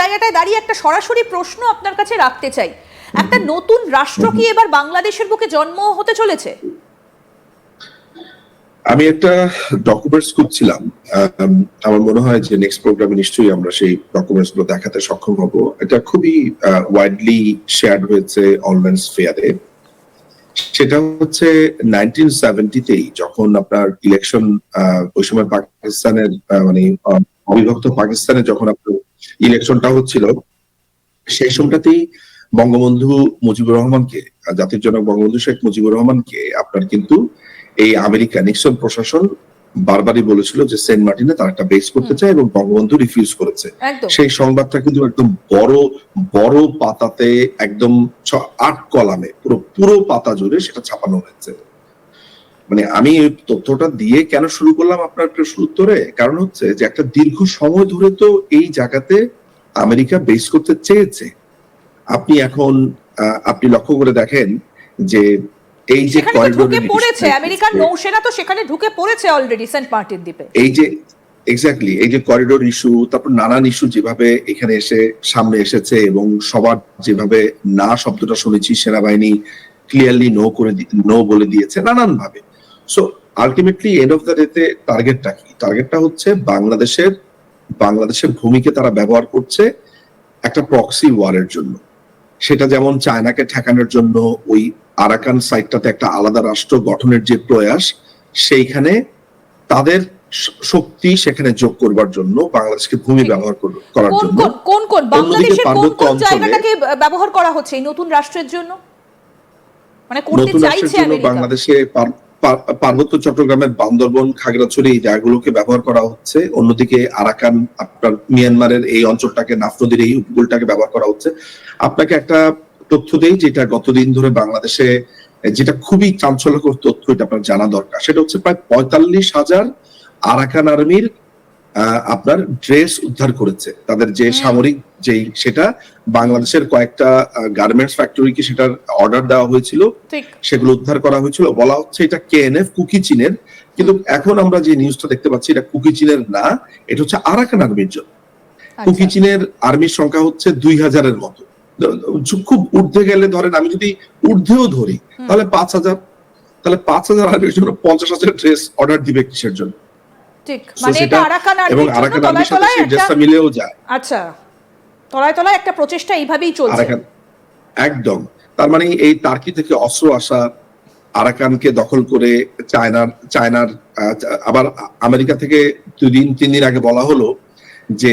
জায়গাটায় দাঁড়িয়ে একটা সরাসরি প্রশ্ন আপনার কাছে রাখতে চাই। একটা নতুন রাষ্ট্র কি এবার বাংলাদেশের বুকে জন্ম হতে চলেছে? আমি একটা ডকুমেন্টস খুঁজছিলাম। আম, আমার মনে হয় যে নেক্সট প্রোগ্রামে নিশ্চয়ই আমরা সেই ডকুমেন্টসগুলো দেখাতে সক্ষম হব। এটা খুবই ওয়াইডলি শেয়ার হয়েছে অনলাইন স্ফেয়ারে সেটা হচ্ছে নাইনটিন সেভেন্টিতেই যখন আপনার ইলেকশন ওই সময় পাকিস্তানের মানে অবিভক্ত পাকিস্তানে যখন আপনার ইলেকশনটা হচ্ছিল সেই সময়টাতেই বঙ্গবন্ধু মুজিবুর রহমানকে জাতির জনক বঙ্গবন্ধু শেখ মুজিবুর রহমানকে আপনার কিন্তু এই আমেরিকা নিক্সন প্রশাসন বারবারই বলেছিল যে সেন্ট মার্টিনে তারা একটা বেস করতে চায় এবং বঙ্গবন্ধু রিফিউজ করেছে। সেই সংবাদটা কিন্তু একদম বড় বড় পাতাতে একদম ছ- আট কলামে পুরো পুরো পাতা জুড়ে সেটা ছাপানো হয়েছে। মানে আমি এই তথ্যটা দিয়ে কেন শুরু করলাম আপনার প্রশ্ন উত্তরে? কারণ হচ্ছে যে একটা দীর্ঘ সময় ধরে তো এই জায়গাতে আমেরিকা বেস করতে চেয়েছে। আপনি এখন আপনি লক্ষ্য করে দেখেন যে এই যে ঢুকে পড়েছে আমেরিকার নৌসেনা তো সেখানে ঢুকে পড়েছে অলরেডি সেন্ট মার্টিন দ্বীপে। এই যে এক্স্যাক্টলি এই যে করিডোর ইস্যু তারপর নানান ইস্যু যেভাবে এখানে এসে সামনে এসেছে এবং সবার যেভাবে না শব্দটা শুনেছি সেনাবাহিনী ক্লিয়ারলি নো করে নো বলে দিয়েছে নানান ভাবে so ultimately end of the ডেতে টার্গেটটা কি? টার্গেটটা হচ্ছে বাংলাদেশের বাংলাদেশের ভূমিকে তারা ব্যবহার করছে একটা প্রক্সি ওয়ারের জন্য। সেটা যেমন চায়নাকে ঠেকানোর জন্য ওই আরাকান সাইটটাতে একটা আলাদা রাষ্ট্র গঠনের যে প্রয়াস সেইখানে তাদের শক্তি সেখানে যোগ করবার জন্য বাংলাদেশকে ভূমি ব্যবহার করার জন্য। কোন কোন বাংলাদেশের কোন কোন জায়গাটাকে ব্যবহার করা হচ্ছে এই নতুন রাষ্ট্রের জন্য? মানে করতে চাইছে আমেরিকা। বাংলাদেশে পার্বত্য চট্টগ্রামের বান্দরবন, খাগড়াছড়ি এই জায়গাগুলোকে ব্যবহার করা হচ্ছে। অন্যদিকে আরাকান, আপনার মিয়ানমারের এই অঞ্চলটাকে, নাফ নদীর এই উপকূলটাকে ব্যবহার করা হচ্ছে। আপনাকে একটা তথ্য দেই, যেটা গতদিন ধরে বাংলাদেশে, যেটা খুবই চাঞ্চল্যকর তথ্য, এটা আপনার জানা দরকার। সেটা হচ্ছে প্রায় পঁয়তাল্লিশ হাজার আরাকান আর্মির আপনার ড্রেস উদ্ধার করেছে। তাদের যে সামরিক যেই সেটা বাংলাদেশের কয়েকটা গার্মেন্টস ফ্যাক্টরিকে সেটার অর্ডার দেওয়া হয়েছিল। সেগুলো উদ্ধার করা হয়েছিল। বলা হচ্ছে এটা কেএনএফ কুকি চীনের। কিন্তু এখন আমরা যে নিউজটা দেখতে পাচ্ছি এটা কুকি চীনের না এটা হচ্ছে আরাকান আর্মির জন্য। কুকি আচ্ছা। চীনের আর্মির সংখ্যা হচ্ছে দুই হাজারের মতো। খুব ঊর্ধ্বে গেলে ধরেন আমি যদি ঊর্ধ্বেও ধরি তাহলে পাঁচ হাজার তাহলে পাঁচ হাজার আর্মির জন্য পঞ্চাশ হাজার ড্রেস অর্ডার দিবে কিসের জন্য? ঠিক। মানে এটা আরাকান আর্মির জন্য আরাকান আর্মির সাথে মিলেও যায়। আচ্ছা। তলায় তলায় একটা প্রচেষ্টা এইভাবেই চলছে। আরাকান একদম। তার মানে এই টার্কি থেকে অস্ত্র আসা আরাকানকে দখল করে চায়নার চায়নার আবার আমেরিকা থেকে দুই দিন তিন দিন আগে বলা হলো যে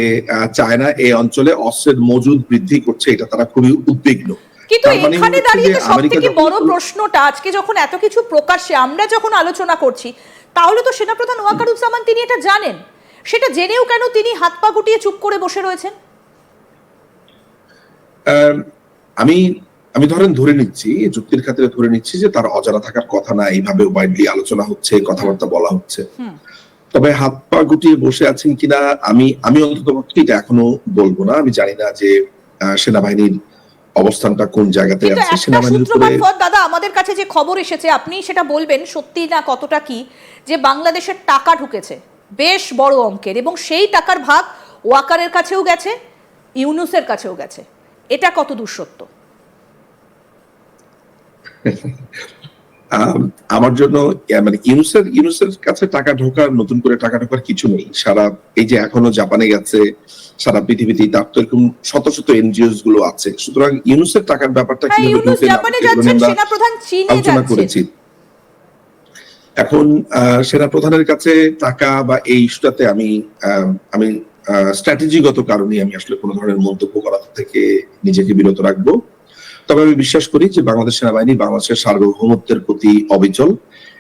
চায়না এই অঞ্চলে অস্ত্রের মজুদ বৃদ্ধি করছে। এটা তারা খুবই উদ্বিগ্ন। কিন্তু মানে এখানে দাঁড়িয়ে তো সব আমেরিকা থেকে যখন- বড় প্রশ্নটা আজকে যখন এত কিছু প্রকাশ্যে আমরা যখন আলোচনা করছি তাহলে তো সেনাপ্রধান ওয়াকারুজ্জামান তিনি এটা জানেন। সেটা জেনেও কেন তিনি হাত পা গুটিয়ে চুপ করে বসে রয়েছেন? আমি আমি ধরেন ধরে নিচ্ছি যুক্তির খাতিরে ধরে নিচ্ছি যে তার অজানা থাকার কথা না এইভাবে ওয়াইডলি আলোচনা হচ্ছে কথাবার্তা বলা হচ্ছে। তবে হাত পা গুটিয়ে বসে আছেন কিনা আমি আমি অন্তত এটা এখনও বলব না। আমি জানি না যে আহ, সেনাবাহিনীর অবস্থানটা কোন জায়গাতে আছে? সেনাবাহিনীর উপরে দাদা আমাদের কাছে যে খবর এসেছে আপনি সেটা বলবেন সত্যি না কতটা কি? যে বাংলাদেশের টাকা ঢুকেছে বেশ বড় অঙ্কের এবং সেই টাকার ভাগ ওয়াকারের কাছেও গেছে ইউনুসের কাছেও গেছে। এটা কত দূর সত্য আম, আমার জন্য মানে ইউনুসের ইউনুসের কাছে টাকা ঢোকার নতুন করে টাকা ঢোকার কিছু নেই। সারা এই যে এখনও জাপানে গেছে সারা পৃথিবীতে তার তো এরকম শত শত এনজিওসগুলো আছে। সুতরাং ইউনুসের টাকার ব্যাপারটা হ্যাঁ কীভাবে আলোচনা করেছি। এখন আহ, সেনাপ্রধানের কাছে টাকা বা এই ইস্যুটাতে আমি আমি স্ট্র্যাটেজিগত কারণে আমি আসলে কোনো ধরনের মন্তব্য করা থেকে নিজেকে বিরত রাখব। তবে আমি বিশ্বাস করি যে বাংলাদেশ সেনাবাহিনী বাংলাদেশের সার্বভৌমত্বের প্রতি অবিচল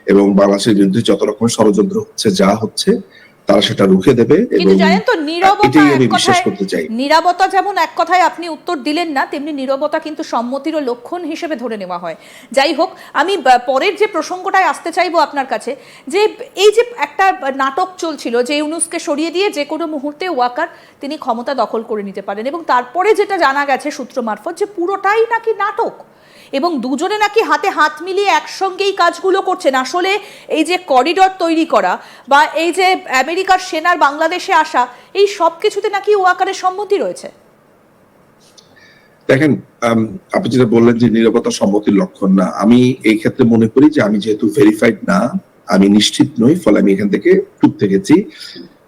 এবং বাংলাদেশের বিরুদ্ধে যত রকম ষড়যন্ত্র হচ্ছে, যা হচ্ছে তারা সেটা রুখে দেবে কিন্তু জানেন তো নীরবতা আমি এক বিশ্বাস কথায় করতে চাই। নীরবতা যেমন এক কথায় আপনি উত্তর দিলেন না তেমনি নীরবতা কিন্তু সম্মতিরও লক্ষণ হিসেবে ধরে নেওয়া হয়। যাই হোক আমি পরের যে প্রসঙ্গটায় আসতে চাইব আপনার কাছে যে এই যে একটা নাটক চলছিল যে ইউনুসকে সরিয়ে দিয়ে যে কোনো মুহূর্তে ওয়াকার তিনি ক্ষমতা দখল করে নিতে পারেন এবং তারপরে যেটা জানা গেছে সূত্র মারফত যে পুরোটাই নাকি নাটক। এবং দুজনে নাকি হাতে হাত মিলিয়ে একসঙ্গেই কাজগুলো করছেন। আসলে এই যে করিডর তৈরি করা বা এই যে আমেরিকার সেনার বাংলাদেশে আসা, এই সব কিছুতে নাকি ওয়াকারের সম্মতি রয়েছে? দেখেন আপনি যেটা বললেন যে নিরাপত্তা সম্মতির লক্ষণ না, আমি এই ক্ষেত্রে মনে করি যে আমি যেহেতু ভেরিফাইড না, আমি নিশ্চিত নই, ফলে আমি এখান থেকে টুকতে গেছি।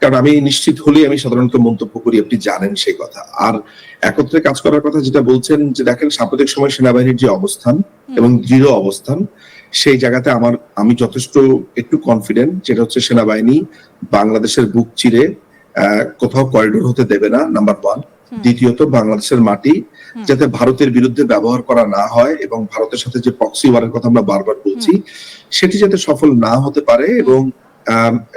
কারণ আমি নিশ্চিত হলেই আমি সাধারণত মন্তব্য করি আপনি জানেন সেই কথা। আর একত্রে কাজ করার কথা যেটা বলছেন যে দেখেন সাম্প্রতিক সময় সেনাবাহিনীর যে অবস্থান এবং দৃঢ় অবস্থান সেই জায়গাতে আমার আমি যথেষ্ট একটু কনফিডেন্ট যেটা হচ্ছে সেনাবাহিনী বাংলাদেশের বুক চিরে আহ, কোথাও করিডোর হতে দেবে না নাম্বার ওয়ান দ্বিতীয়ত বাংলাদেশের মাটি যাতে ভারতের বিরুদ্ধে ব্যবহার করা না হয় এবং ভারতের সাথে যে পক্সি ওয়ারের কথা আমরা বারবার বলছি সেটি যাতে সফল না হতে পারে এবং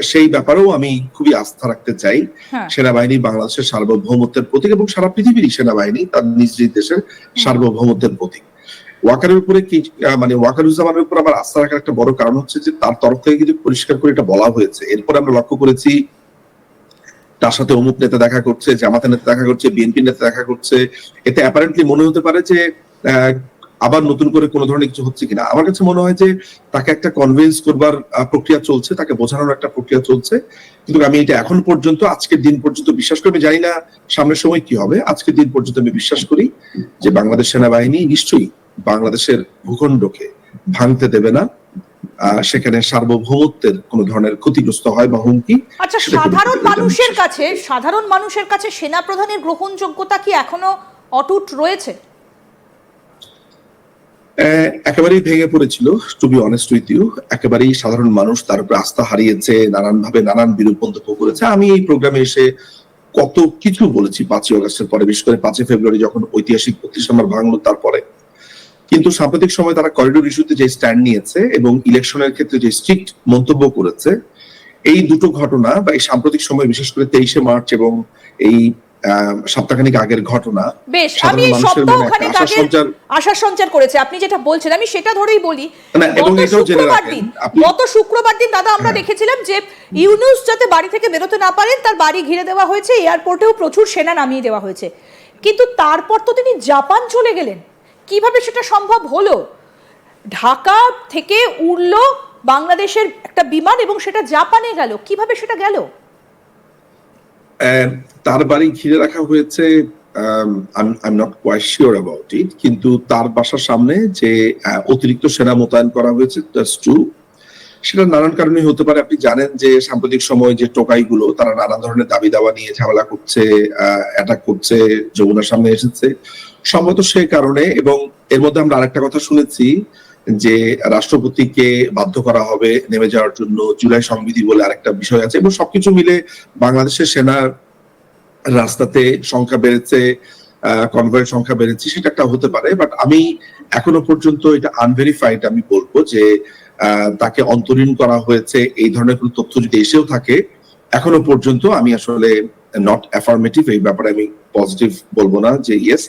সেই ব্যাপারেও আমি খুবই আস্থা রাখতে চাই। হ্যাঁ। সেনাবাহিনী বাংলাদেশের সার্বভৌমত্বের প্রতীক এবং সারা পৃথিবীরই সেনাবাহিনী তার নিজ নিজ দেশের সার্বভৌমত্বের প্রতীক। ওয়াকারের উপরে কি মানে ওয়াকারুজ্জামানের উপর আমার আস্থা রাখার একটা বড় কারণ হচ্ছে যে তার তরফ থেকে কিন্তু পরিষ্কার করে এটা বলা হয়েছে। এরপর আমরা লক্ষ্য করেছি তার সাথে অমুক নেতা দেখা করছে জামাতের নেতা দেখা করছে বিএনপি নেতা দেখা করছে। এতে অ্যাপারেন্টলি মনে হতে পারে যে আহ, আবার নতুন করে কোনো ধরনের কিছু হচ্ছে কিনা? আমার কাছে মনে হয় যে তাকে একটা কনভিন্স করবার প্রক্রিয়া চলছে তাকে বোঝানোর একটা প্রক্রিয়া চলছে। কিন্তু আমি এটা এখন পর্যন্ত আজকের দিন পর্যন্ত বিশ্বাস করি জানি না সামনের সময় কি হবে আজকের দিন পর্যন্ত আমি বিশ্বাস করি যে বাংলাদেশ সেনাবাহিনী নিশ্চয়ই বাংলাদেশের ভূখণ্ডকে ভাঙতে দেবে না। সেখানে সার্বভৌমত্বের কোনো ধরনের ক্ষতিগ্রস্ত হয় বা হুমকি আচ্ছা সাধারণ মানুষের কাছে সাধারণ মানুষের কাছে সেনা প্রধানের গ্রহণযোগ্যতা কি এখনও অটুট রয়েছে? একেবারেই ভেঙে পড়েছিল to be honest with you একেবারেই সাধারণ মানুষ তার উপরে আস্থা হারিয়েছে নানান ভাবে নানান বিরূপ মন্তব্য করেছে। আমি এই প্রোগ্রামে এসে কত কিছু বলেছি পাঁচই অগস্টের পরে, বিশেষ করে পাঁচই ফেব্রুয়ারি যখন ঐতিহাসিক প্রতিষ্ঠান আমার ভাঙলো তারপরে। কিন্তু সাম্প্রতিক সময় তারা করিডোর ইস্যুতে যে স্ট্যান্ড নিয়েছে এবং ইলেকশনের ক্ষেত্রে যে স্ট্রিক্ট মন্তব্য করেছে, এই দুটো ঘটনা বা এই সাম্প্রতিক সময় বিশেষ করে তেইশে মার্চ এবং এই সপ্তাহখানিক আগের ঘটনা। বেশ আমি সপ্তাহখানেক আশা সঞ্চার আশার সঞ্চার করেছে। আপনি যেটা বলছেন আমি সেটা ধরেই বলি গত শুক্রবার দিন গত শুক্রবার দিন দাদা আমরা হ্যাঁ। দেখেছিলাম যে ইউনুস যাতে বাড়ি থেকে বেরোতে না পারেন তার বাড়ি ঘিরে দেওয়া হয়েছে এয়ারপোর্টেও প্রচুর সেনা নামিয়ে দেওয়া হয়েছে। কিন্তু তারপর তো তিনি জাপান চলে গেলেন। কীভাবে সেটা সম্ভব হলো? ঢাকা থেকে উড়ল বাংলাদেশের একটা বিমান এবং সেটা জাপানে গেল। কীভাবে সেটা গেল? তার বাড়ি ঘিরে রাখা হয়েছে ইট কিন্তু তার বাসার সামনে যে অতিরিক্ত সেনা মোতায়েন করা হয়েছে সেটা নানান কারণে হতে পারে। আপনি জানেন যে, সাম্প্রতিক সময় যে টোকাইগুলো, তারা নানান ধরনের দাবি দাওয়া নিয়ে ঝামেলা করছে অ্যাটাক করছে, যমুনার সামনে এসেছে। সম্ভবত সেই কারণে, এবং এর মধ্যে আমরা আরেকটা কথা শুনেছি যে রাষ্ট্রপতিকে বাধ্য করা হবে নেমে যাওয়ার জন্য জুলাই সংবিধি বলে আরেকটা বিষয় আছে এবং সবকিছু মিলে বাংলাদেশের সেনার রাস্তাতে সংখ্যা বেড়েছে কনভয়ের সংখ্যা বেড়েছে, সেটা একটা হতে পারে বাট আমি এখনও পর্যন্ত এটা আনভেরিফাইড আমি বলব যে তাকে অন্তরীণ করা হয়েছে, এই ধরনের কোনো তথ্য যদি এসেও থাকে, এখনও পর্যন্ত আমি আসলে নট অ্যাফার্মেটিভ এই ব্যাপারে আমি পজিটিভ বলব না যে ইয়েস